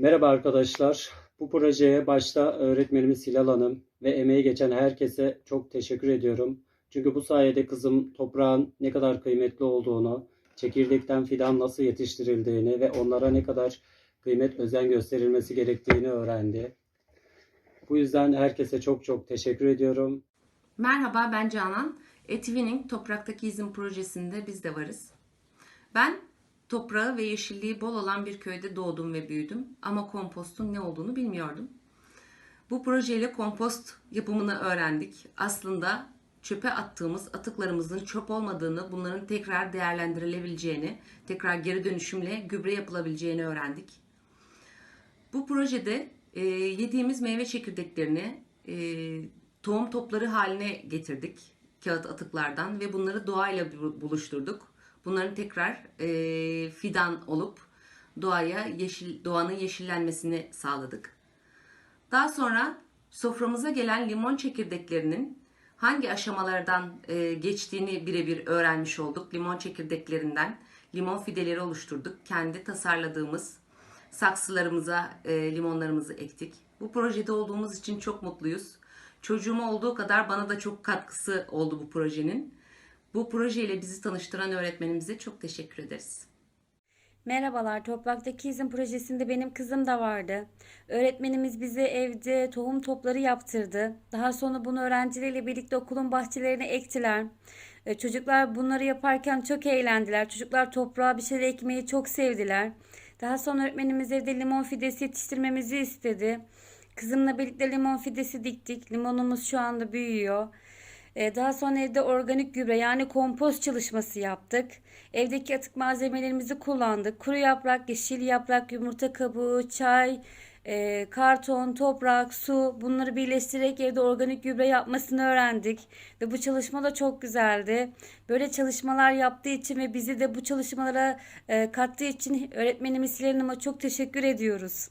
Merhaba arkadaşlar. Bu projeye başta öğretmenimiz Hilal Hanım ve emeği geçen herkese çok teşekkür ediyorum. Çünkü bu sayede kızım toprağın ne kadar kıymetli olduğunu, çekirdekten fidan nasıl yetiştirildiğini ve onlara ne kadar kıymet özen gösterilmesi gerektiğini öğrendi. Bu yüzden herkese çok çok teşekkür ediyorum. Merhaba ben Canan. Etwinning Topraktaki İzim projesinde biz de varız. Ben toprağı ve yeşilliği bol olan bir köyde doğdum ve büyüdüm ama kompostun ne olduğunu bilmiyordum. Bu projeyle kompost yapımını öğrendik. Aslında çöpe attığımız atıklarımızın çöp olmadığını, bunların tekrar değerlendirilebileceğini, tekrar geri dönüşümle gübre yapılabileceğini öğrendik. Bu projede e, yediğimiz meyve çekirdeklerini e, tohum topları haline getirdik kağıt atıklardan ve bunları doğayla bu- buluşturduk. Bunların tekrar e, fidan olup doğaya yeşil doğanın yeşillenmesini sağladık. Daha sonra soframıza gelen limon çekirdeklerinin hangi aşamalardan e, geçtiğini birebir öğrenmiş olduk. Limon çekirdeklerinden limon fideleri oluşturduk. Kendi tasarladığımız saksılarımıza e, limonlarımızı ektik. Bu projede olduğumuz için çok mutluyuz. Çocuğuma olduğu kadar bana da çok katkısı oldu bu projenin. Bu projeyle bizi tanıştıran öğretmenimize çok teşekkür ederiz. Merhabalar, Topraktaki İzin projesinde benim kızım da vardı. Öğretmenimiz bize evde tohum topları yaptırdı. Daha sonra bunu öğrencileriyle birlikte okulun bahçelerine ektiler. E, Çocuklar bunları yaparken çok eğlendiler. Çocuklar toprağa bir şeyler ekmeyi çok sevdiler. Daha sonra öğretmenimiz evde limon fidesi yetiştirmemizi istedi. Kızımla birlikte limon fidesi diktik. Limonumuz şu anda büyüyor. Ee, Daha sonra evde organik gübre yani kompost çalışması yaptık. Evdeki atık malzemelerimizi kullandık. Kuru yaprak, yeşil yaprak, yumurta kabuğu, çay, e, karton, toprak, su bunları birleştirerek evde organik gübre yapmasını öğrendik. Ve bu çalışma da çok güzeldi. Böyle çalışmalar yaptığı için ve bizi de bu çalışmalara e, kattığı için öğretmenimiz Hilal Hanım'a çok teşekkür ediyoruz.